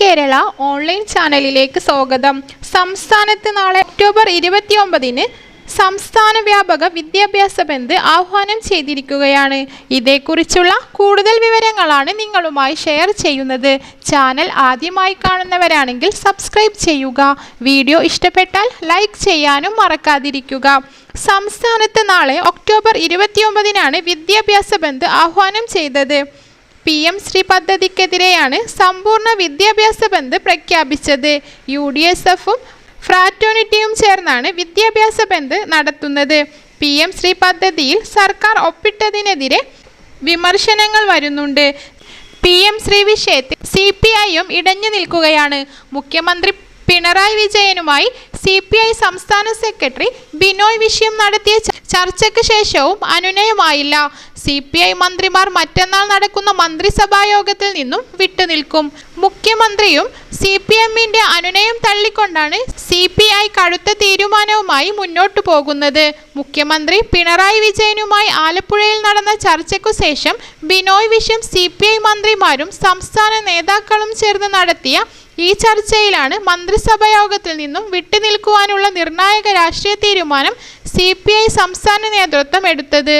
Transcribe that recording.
Kerala online ചാനലിലേക്ക് സ്വാഗതം. സംസ്ഥാനത്ത് നാളെ ഒക്ടോബർ ഇരുപത്തിയൊമ്പതിന് സംസ്ഥാന വ്യാപക വിദ്യാഭ്യാസ ബന്ദ് ആഹ്വാനം ചെയ്തിരിക്കുകയാണ്. ഇതേക്കുറിച്ചുള്ള കൂടുതൽ വിവരങ്ങളാണ് നിങ്ങളുമായി ഷെയർ ചെയ്യുന്നത്. ചാനൽ ആദ്യമായി കാണുന്നവരാണെങ്കിൽ സബ്സ്ക്രൈബ് ചെയ്യുക. വീഡിയോ ഇഷ്ടപ്പെട്ടാൽ ലൈക്ക് ചെയ്യാനും മറക്കാതിരിക്കുക. സംസ്ഥാനത്ത് നാളെ ഒക്ടോബർ ഇരുപത്തിയൊമ്പതിനാണ് വിദ്യാഭ്യാസ ബന്ദ് ആഹ്വാനം ചെയ്തത്. പി എം ശ്രീ പദ്ധതിക്കെതിരെയാണ് സമ്പൂർണ വിദ്യാഭ്യാസ ബന്ദ് പ്രഖ്യാപിച്ചത്. യു ഡി എസ് എഫും ഫ്രാറ്റോണിറ്റിയും ചേർന്നാണ് വിദ്യാഭ്യാസ ബന്ദ് നടത്തുന്നത്. പി എം ശ്രീ പദ്ധതിയിൽ സർക്കാർ ഒപ്പിട്ടതിനെതിരെ വിമർശനങ്ങൾ വരുന്നുണ്ട്. പി എം ശ്രീ വിഷയത്തിൽ സി പി ഐയും ഇടഞ്ഞു നിൽക്കുകയാണ്. മുഖ്യമന്ത്രി പിണറായി വിജയനുമായി സി പി ഐ സംസ്ഥാന സെക്രട്ടറി ബിനോയ് വിഷയം നടത്തിയ ചർച്ചയ്ക്ക് ശേഷവും അനുനയമായില്ല. സി പി ഐ മന്ത്രിമാർ മറ്റന്നാൾ നടക്കുന്ന മന്ത്രിസഭാ യോഗത്തിൽ നിന്നും വിട്ടുനിൽക്കും. മുഖ്യമന്ത്രിയും സി പി എമ്മിന്റെ അനുനയം തള്ളിക്കൊണ്ടാണ് സി പി ഐ കടുത്ത തീരുമാനവുമായി മുന്നോട്ടു പോകുന്നത്. മുഖ്യമന്ത്രി പിണറായി വിജയനുമായി ആലപ്പുഴയിൽ നടന്ന ചർച്ചയ്ക്കു ശേഷം Binoy Viswam C P I മന്ത്രിമാരും സംസ്ഥാന നേതാക്കളും ചേർന്ന് നടത്തിയ ഈ ചർച്ചയിലാണ് മന്ത്രിസഭാ യോഗത്തിൽ നിന്നും വിട്ടുനിൽക്കുവാനുള്ള നിർണായക രാഷ്ട്രീയ തീരുമാനം സി പി ഐ സംസ്ഥാന നേതൃത്വം എടുത്തത്.